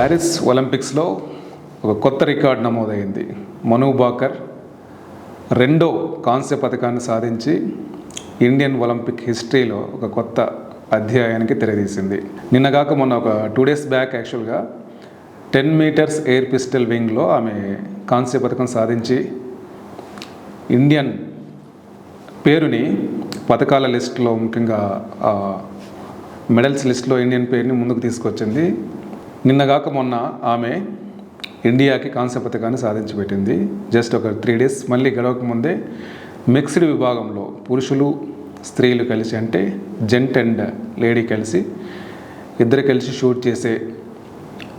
Paris ఒలింపిక్స్లో ఒక కొత్త రికార్డ్ నమోదైంది. మను బాకర్ రెండో కాంస్య పథకాన్ని సాధించి ఇండియన్ ఒలింపిక్ హిస్టరీలో ఒక కొత్త అధ్యాయానికి తెరదీసింది నిన్నగాక మొన్న ఒక టూ డేస్ బ్యాక్ యాక్చువల్గా టెన్ మీటర్స్ ఎయిర్ పిస్టల్ వింగ్లో ఆమె కాంస్య పథకం సాధించి ఇండియన్ పేరుని పథకాల లిస్టులో ముఖ్యంగా మెడల్స్ లిస్ట్లో ఇండియన్ పేరుని ముందుకు తీసుకొచ్చింది. నిన్నగాక మొన్న ఆమె ఇండియాకి కాంస్య పథకాన్ని సాధించి పెట్టింది జస్ట్ ఒక త్రీ డేస్ మళ్ళీ గడవక ముందే మిక్స్డ్ విభాగంలో పురుషులు స్త్రీలు కలిసి అంటే జెంట్ అండ్ లేడీ కలిసి ఇద్దరు కలిసి షూట్ చేసే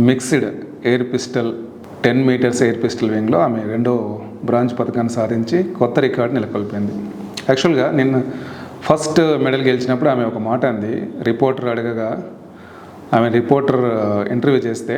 mixed air pistol ten metres air pistol వింగ్లో ఆమె రెండో బ్రాంజ్ పథకాన్ని సాధించి కొత్త రికార్డు నెలకొల్పింది. యాక్చువల్గా నిన్న ఫస్ట్ మెడల్ గెలిచినప్పుడు ఆమె ఒక మాట అంది. రిపోర్టర్ అడగగా ఆమె రిపోర్టర్ ఇంటర్వ్యూ చేస్తే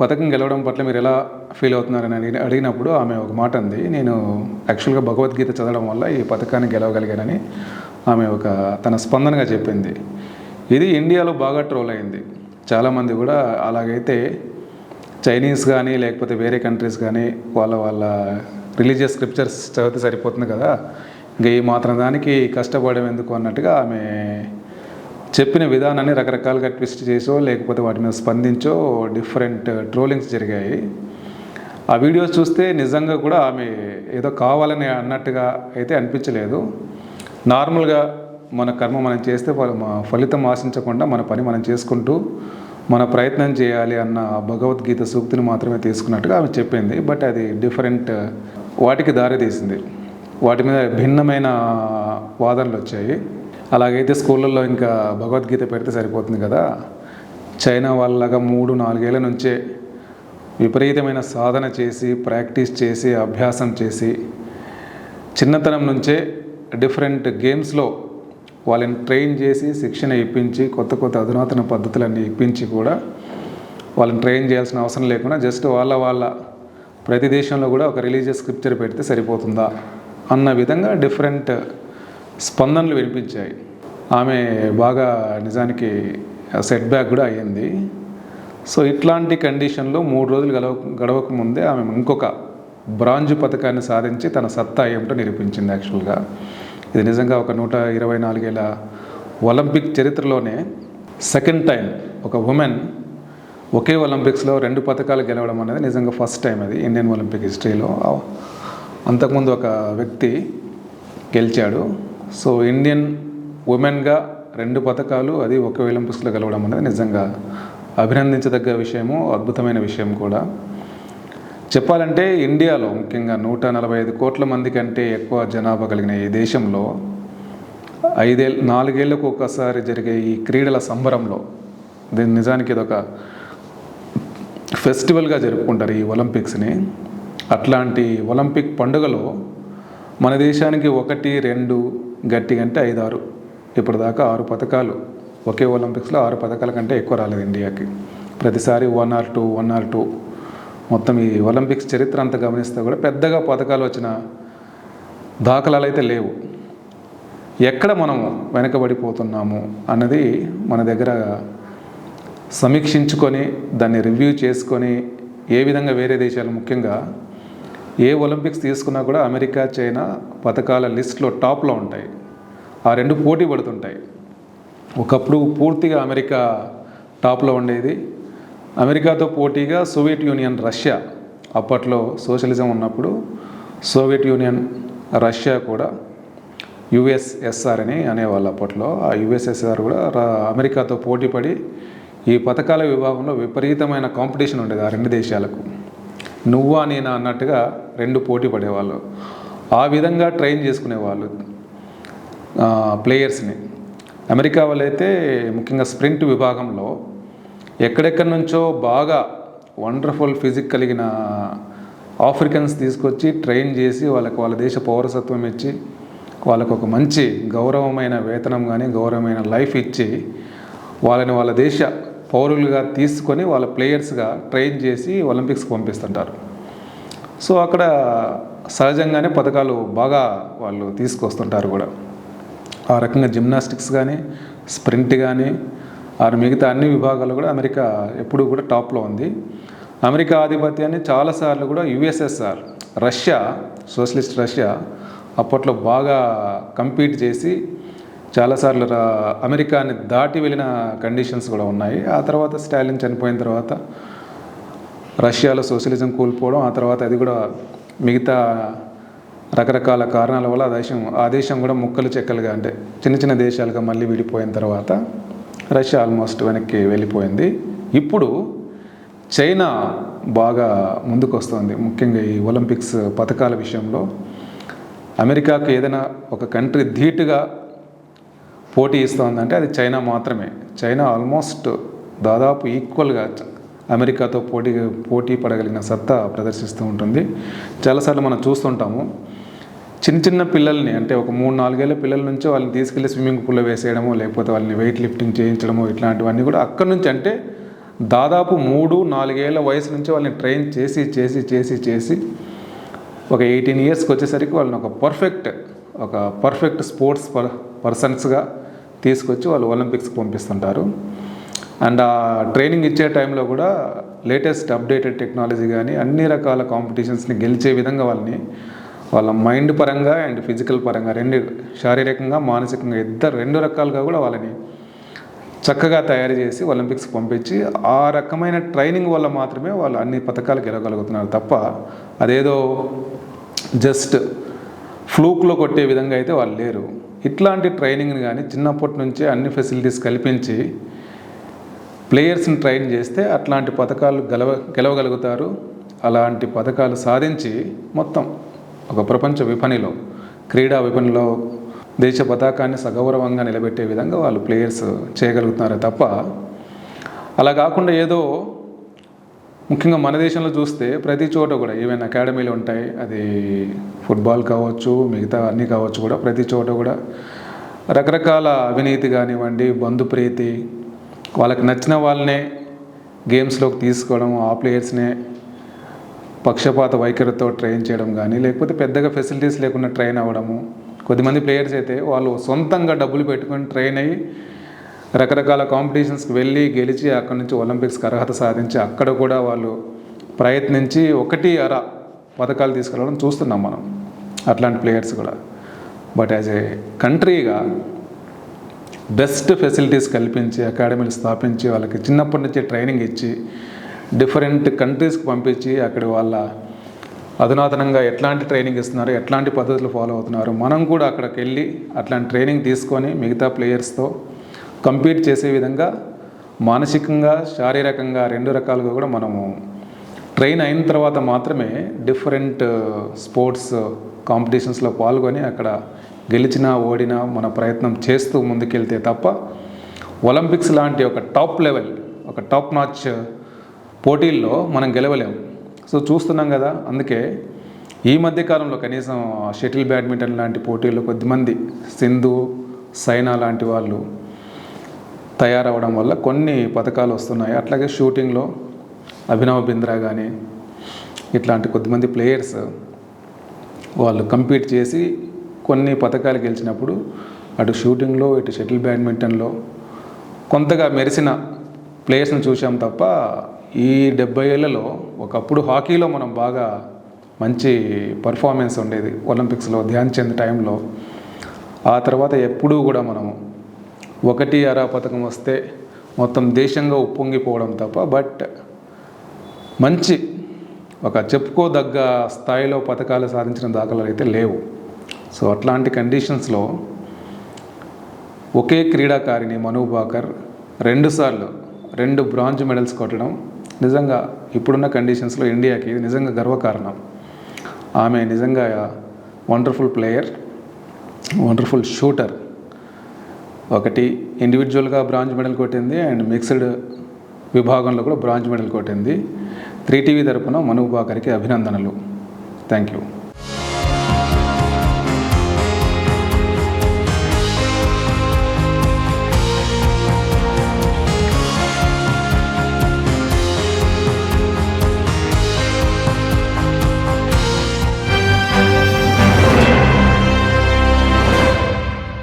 పథకం గెలవడం పట్ల మీరు ఎలా ఫీల్ అవుతున్నారని అడిగినప్పుడు ఆమె ఒక మాట అంది. నేను యాక్చువల్గా భగవద్గీత చదవడం వల్ల ఈ పథకాన్ని గెలవగలిగానని ఆమె ఒక తన స్పందనగా చెప్పింది. ఇది ఇండియాలో బాగా ట్రోల్ అయింది. చాలామంది కూడా అలాగైతే చైనీస్ కానీ లేకపోతే వేరే కంట్రీస్ కానీ వాళ్ళ వాళ్ళ రిలీజియస్ స్క్రిప్చర్స్ చదివితే సరిపోతుంది కదా. ఇంకా ఈ మాత్రం దానికి కష్టపడడం ఎందుకు అన్నట్టుగా ఆమె చెప్పిన విధానాన్ని రకరకాలుగా ట్విస్ట్ చేసో లేకపోతే వాటి మీద స్పందించో డిఫరెంట్ ట్రోలింగ్స్ జరిగాయి. ఆ వీడియోస్ చూస్తే నిజంగా కూడా ఆమె ఏదో కావాలని అన్నట్టుగా అయితే అనిపించలేదు. నార్మల్గా మన కర్మ మనం చేస్తే ఫలితం ఆశించకుండా మన పని మనం చేసుకుంటూ మన ప్రయత్నం చేయాలి అన్న భగవద్గీత సూక్తిని మాత్రమే తీసుకున్నట్టుగా ఆమె చెప్పింది. బట్ అది డిఫరెంట్ వాటికి దారి తీసింది వాటి మీద భిన్నమైన వాదనలు వచ్చాయి. అలాగైతే స్కూళ్ళల్లో ఇంకా భగవద్గీత పెడితే సరిపోతుంది కదా. చైనా వాళ్ళలాగా మూడు నాలుగేళ్ళ నుంచే విపరీతమైన సాధన చేసి ప్రాక్టీస్ చేసి అభ్యాసం చేసి చిన్నతనం నుంచే డిఫరెంట్ గేమ్స్లో వాళ్ళని ట్రైన్ చేసి శిక్షణ ఇప్పించి కొత్త కొత్త అధునాతన పద్ధతులన్నీ ఇప్పించి కూడా వాళ్ళని ట్రైన్ చేయాల్సిన అవసరం లేకుండా జస్ట్ వాళ్ళ వాళ్ళ ప్రతి దేశంలో కూడా ఒక రిలీజియస్ స్క్రిప్చర్ పెడితే సరిపోతుందా అన్న విధంగా డిఫరెంట్ స్పందనలు వినిపించాయి. ఆమె బాగా నిజానికి సెట్ బ్యాక్ కూడా అయ్యింది. సో ఇట్లాంటి కండిషన్లో మూడు రోజులు గడవ గడవక ముందే ఆమె ఇంకొక బ్రాంజ్ పథకాన్ని సాధించి తన సత్తా ఏమిటో నిరూపించింది యాక్చువల్గా. ఇది నిజంగా ఒక నూట ఇరవై నాలుగేళ్ళ ఒలింపిక్ చరిత్రలోనే సెకండ్ టైం ఒక ఉమెన్ ఒకే ఒలింపిక్స్లో రెండు పథకాలు గెలవడం అనేది నిజంగా ఫస్ట్ టైం అది ఇండియన్ ఒలింపిక్ హిస్టరీలో. అంతకుముందు ఒక వ్యక్తి గెలిచాడు. సో ఇండియన్ ఉమెన్గా రెండు పథకాలు అది ఒకే ఒలింపిక్స్లో కలవడం అనేది నిజంగా అభినందించదగ్గ విషయము అద్భుతమైన విషయం కూడా. చెప్పాలంటే ఇండియాలో ముఖ్యంగా నూట నలభై ఐదు కోట్ల మంది కంటే ఎక్కువ జనాభా కలిగిన ఈ దేశంలో ఐదేళ్ళ నాలుగేళ్ళకు ఒకసారి జరిగే ఈ క్రీడల సంబరంలో దీని నిజానికి ఇదొక ఫెస్టివల్గా జరుపుకుంటారు ఈ ఒలింపిక్స్ని. అట్లాంటి ఒలింపిక్ పండుగలో మన దేశానికి ఒకటి రెండు గట్టిగా అంటే ఐదు ఆరు ఇప్పుడు దాకా ఆరు పథకాలు. ఒకే ఒలింపిక్స్లో ఆరు పథకాల కంటే ఎక్కువ రాలేదు ఇండియాకి. ప్రతిసారి one or two one or two. మొత్తం ఈ ఒలింపిక్స్ చరిత్ర అంత గమనిస్తే కూడా పెద్దగా పథకాలు వచ్చిన దాఖలాలు అయితే లేవు. ఎక్కడ మనము వెనకబడిపోతున్నాము అన్నది మన దగ్గర సమీక్షించుకొని దాన్ని రివ్యూ చేసుకొని ఏ విధంగా వేరే దేశాలు ముఖ్యంగా ఏ ఒలింపిక్స్ తీసుకున్నా కూడా అమెరికా చైనా పథకాల లిస్ట్లో టాప్లో ఉంటాయి. ఆ రెండు పోటీ పడుతుంటాయి. ఒకప్పుడు పూర్తిగా అమెరికా టాప్లో ఉండేది. అమెరికాతో పోటీగా సోవియట్ యూనియన్ రష్యా అప్పట్లో సోషలిజం ఉన్నప్పుడు సోవియట్ యూనియన్ రష్యా కూడా యుఎస్ఎస్ఆర్ అని అనేవాళ్ళు అప్పట్లో. ఆ యుఎస్ఎస్ఆర్ కూడా అమెరికాతో పోటీపడి ఈ పథకాల విభాగంలో విపరీతమైన కాంపిటీషన్ ఉండేది ఆ రెండు దేశాలకు. నువ్వా నేనా అన్నట్టుగా రెండు పోటీ పడేవాళ్ళు. ఆ విధంగా ట్రైన్ చేసుకునేవాళ్ళు ప్లేయర్స్ని. అమెరికా వాళ్ళైతే ముఖ్యంగా స్ప్రింట్ విభాగంలో ఎక్కడెక్కడి నుంచో బాగా వండర్ఫుల్ ఫిజిక్ కలిగిన ఆఫ్రికన్స్ తీసుకొచ్చి ట్రైన్ చేసి వాళ్ళకు వాళ్ళ దేశ పౌరసత్వం ఇచ్చి వాళ్ళకు ఒక మంచి గౌరవమైన వేతనం కానీ గౌరవమైన లైఫ్ ఇచ్చి వాళ్ళని వాళ్ళ దేశ పౌరులుగా తీసుకొని వాళ్ళ ప్లేయర్స్గా ట్రైన్ చేసి ఒలింపిక్స్కి పంపిస్తుంటారు. సో అక్కడ సహజంగానే పథకాలు బాగా వాళ్ళు తీసుకొస్తుంటారు కూడా. ఆ రకంగా జిమ్నాస్టిక్స్ కానీ స్ప్రింట్ కానీ ఆ మిగతా అన్ని విభాగాలు కూడా అమెరికా ఎప్పుడూ కూడా టాప్లో ఉంది. అమెరికా ఆధిపత్యాన్ని చాలాసార్లు కూడా యుఎస్ఎస్ఆర్ రష్యా సోషలిస్ట్ రష్యా అప్పట్లో బాగా కంపీట్ చేసి చాలాసార్లు రా అమెరికాని దాటి వెళ్ళిన కండిషన్స్ కూడా ఉన్నాయి. ఆ తర్వాత స్టాలిన్ చనిపోయిన తర్వాత రష్యాలో సోషలిజం కోల్పోవడం ఆ తర్వాత అది కూడా మిగతా రకరకాల కారణాల వల్ల ఆ దేశం ఆ దేశం కూడా ముక్కలు చెక్కలుగా అంటే చిన్న చిన్న దేశాలుగా మళ్ళీ విడిపోయిన తర్వాత రష్యా ఆల్మోస్ట్ వెనక్కి వెళ్ళిపోయింది. ఇప్పుడు చైనా బాగా ముందుకు వస్తుంది ముఖ్యంగా ఈ ఒలింపిక్స్ పథకాల విషయంలో అమెరికాకు ఏదైనా ఒక కంట్రీ ధీటుగా పోటీ ఇస్తోందంటే అది చైనా మాత్రమే. చైనా ఆల్మోస్ట్ దాదాపు ఈక్వల్గా అమెరికాతో పోటీ పోటీ పడగలిగిన సత్తా ప్రదర్శిస్తూ ఉంటుంది. చాలాసార్లు మనం చూస్తుంటాము చిన్న చిన్న పిల్లల్ని అంటే ఒక మూడు నాలుగేళ్ళ పిల్లల నుంచి వాళ్ళని తీసుకెళ్ళి స్విమ్మింగ్ పూల్లో వేసేయడమో లేకపోతే వాళ్ళని వెయిట్ లిఫ్టింగ్ చేయించడమో ఇట్లాంటివన్నీ కూడా అక్కడి నుంచి అంటే దాదాపు మూడు నాలుగేళ్ళ వయసు నుంచి వాళ్ళని ట్రైన్ చేసి చేసి చేసి చేసి ఒక ఎయిటీన్ ఇయర్స్కి వచ్చేసరికి వాళ్ళని ఒక పర్ఫెక్ట్ ఒక పర్ఫెక్ట్ స్పోర్ట్స్ పర్ పర్సన్స్గా తీసుకొచ్చి వాళ్ళు ఒలింపిక్స్కి పంపిస్తుంటారు. అండ్ ఆ ట్రైనింగ్ ఇచ్చే టైంలో కూడా లేటెస్ట్ అప్డేటెడ్ టెక్నాలజీ కానీ అన్ని రకాల కాంపిటీషన్స్ని గెలిచే విధంగా వాళ్ళని వాళ్ళ మైండ్ పరంగా అండ్ ఫిజికల్ పరంగా రెండు శారీరకంగా మానసికంగా ఇద్దరు రెండు రకాలుగా కూడా వాళ్ళని చక్కగా తయారు చేసి ఒలింపిక్స్ పంపించి ఆ రకమైన ట్రైనింగ్ వల్ల మాత్రమే వాళ్ళు అన్ని పథకాలు గెలవగలుగుతున్నారు తప్ప అదేదో జస్ట్ ఫ్లూక్లో కొట్టే విధంగా అయితే వాళ్ళు లేరు. ఇట్లాంటి ట్రైనింగ్ని కానీ చిన్నప్పటి నుంచే అన్ని ఫెసిలిటీస్ కల్పించి ప్లేయర్స్ని ట్రైన్ చేస్తే అట్లాంటి పథకాలు గెలవ గెలవగలుగుతారు. అలాంటి పథకాలు సాధించి మొత్తం ఒక ప్రపంచ విపణిలో క్రీడా విపణిలో దేశ పతాకాన్ని సగౌరవంగా నిలబెట్టే విధంగా వాళ్ళు ప్లేయర్స్ చేయగలుగుతున్నారు తప్ప అలా కాకుండా ఏదో ముఖ్యంగా మన దేశంలో చూస్తే ప్రతి చోట కూడా ఈవెన్ అకాడమీలు ఉంటాయి. అది ఫుట్బాల్ కావచ్చు మిగతా అన్నీ కావచ్చు కూడా ప్రతి చోట కూడా రకరకాల అవినీతి కానివ్వండి బంధుప్రీతి వాళ్ళకి నచ్చిన వాళ్ళనే గేమ్స్లోకి తీసుకోవడం ఆ ప్లేయర్స్నే పక్షపాత వైఖరితో ట్రైన్ చేయడం కానీ లేకపోతే పెద్దగా ఫెసిలిటీస్ లేకుండా ట్రైన్ అవ్వడము. కొద్దిమంది ప్లేయర్స్ అయితే వాళ్ళు సొంతంగా డబ్బులు పెట్టుకొని ట్రైన్ అయ్యి రకరకాల కాంపిటీషన్స్కి వెళ్ళి గెలిచి అక్కడి నుంచి ఒలింపిక్స్కి అర్హత సాధించి అక్కడ కూడా వాళ్ళు ప్రయత్నించి ఒకటి అర పథకాలు తీసుకురావడం చూస్తున్నాం మనం అట్లాంటి ప్లేయర్స్ కూడా. బట్ యాజ్ ఏ కంట్రీగా బెస్ట్ ఫెసిలిటీస్ కల్పించి అకాడమీలు స్థాపించి వాళ్ళకి చిన్నప్పటి నుంచి ట్రైనింగ్ ఇచ్చి డిఫరెంట్ కంట్రీస్కి పంపించి అక్కడ వాళ్ళ అధునాతనంగా ఎట్లాంటి ట్రైనింగ్ ఇస్తున్నారు ఎట్లాంటి పద్ధతులు ఫాలో అవుతున్నారు మనం కూడా అక్కడికి వెళ్ళి అట్లాంటి ట్రైనింగ్ తీసుకొని మిగతా ప్లేయర్స్తో కంపీట్ చేసే విధంగా మానసికంగా శారీరకంగా రెండు రకాలుగా కూడా మనము ట్రైన్ అయిన తర్వాత మాత్రమే డిఫరెంట్ స్పోర్ట్స్ కాంపిటీషన్స్లో పాల్గొని అక్కడ గెలిచినా ఓడినా మన ప్రయత్నం చేస్తూ ముందుకెళ్తే తప్ప ఒలింపిక్స్ లాంటి ఒక టాప్ లెవెల్ ఒక టాప్ నాచ్ పోటీల్లో మనం గెలవలేము సో చూస్తున్నాం కదా అందుకే ఈ మధ్యకాలంలో కనీసం షటిల్ బ్యాడ్మింటన్ లాంటి పోటీల్లో కొద్దిమంది సింధు సైనా లాంటి వాళ్ళు తయారవడం వల్ల కొన్ని పథకాలు వస్తున్నాయి. అట్లాగే షూటింగ్లో అభినవ్ బింద్రా కానీ ఇట్లాంటి కొద్దిమంది ప్లేయర్స్ వాళ్ళు కంపీట్ చేసి కొన్ని పథకాలు గెలిచినప్పుడు అటు షూటింగ్లో ఇటు షటిల్ బ్యాడ్మింటన్లో కొంతగా మెరిసిన ప్లేయర్స్ని చూసాం తప్ప ఈ డెబ్బై ఏళ్ళలో ఒకప్పుడు హాకీలో మనం బాగా మంచి పర్ఫార్మెన్స్ ఉండేది. ఒలింపిక్స్లో ధ్యాన్ చంద్ టైంలో. ఆ తర్వాత ఎప్పుడూ కూడా మనము ఒకటి అరా పథకం వస్తే మొత్తం దేశంగా ఉప్పొంగిపోవడం తప్ప బట్ మంచి ఒక చెప్పుకోదగ్గ స్థాయిలో పథకాలు సాధించిన దాఖలాలు అయితే లేవు. సో అట్లాంటి కండిషన్స్లో ఒకే క్రీడాకారిణి మను బాకర్ రెండుసార్లు రెండు బ్రాంజ్ మెడల్స్ కొట్టడం నిజంగా ఇప్పుడున్న కండిషన్స్లో ఇండియాకి ఇది నిజంగా గర్వకారణం. ఆమె నిజంగా వండర్ఫుల్ ప్లేయర్ వండర్ఫుల్ షూటర్. ఒకటి ఇండివిజువల్గా బ్రాంజ్ మెడల్ కొట్టింది అండ్ మిక్స్డ్ విభాగంలో కూడా బ్రాంజ్ మెడల్ కొట్టింది. త్రీ టీవీ తరపున మను బాకర్కి అభినందనలు. Thank you